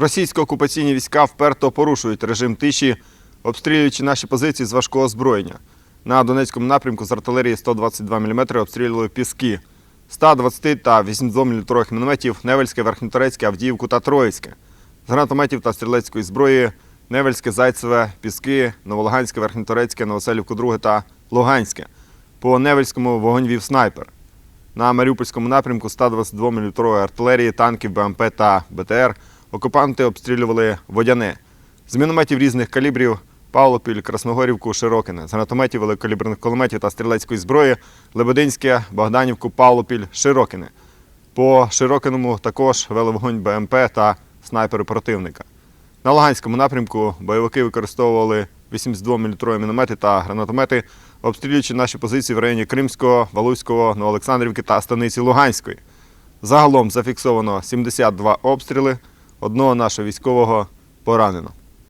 Російсько-окупаційні війська вперто порушують режим тиші, обстрілюючи наші позиції з важкого озброєння. На Донецькому напрямку з артилерії 122 мм обстрілювали піски 120 та 82 мм мінометів Невельське, Верхньоторецьке, Авдіївку та Троїцьке. З гранатометів та стрілецької зброї Невельське, Зайцеве, Піски, Новолуганське, Верхньоторецьке, Новоселівку 2 та Луганське. По Невельському вогонь вів снайпер. На Маріупольському напрямку 122 мм артилерії, танків, БМП та БТР окупанти обстрілювали водяне. З мінометів різних калібрів Павлопіль, Красногорівку, Широкине. З гранатометів, великокаліберних кулеметів та стрілецької зброї Лебединське, Богданівку, Павлопіль, Широкине. По Широкиному також вели вогонь БМП та снайпери противника. На Луганському напрямку бойовики використовували 82 мм міномети та гранатомети, обстрілюючи наші позиції в районі Кримського, Валуйського, Новоолександрівки та станиці Луганської. Загалом зафіксовано 72 обстріли, одного нашого військового поранено.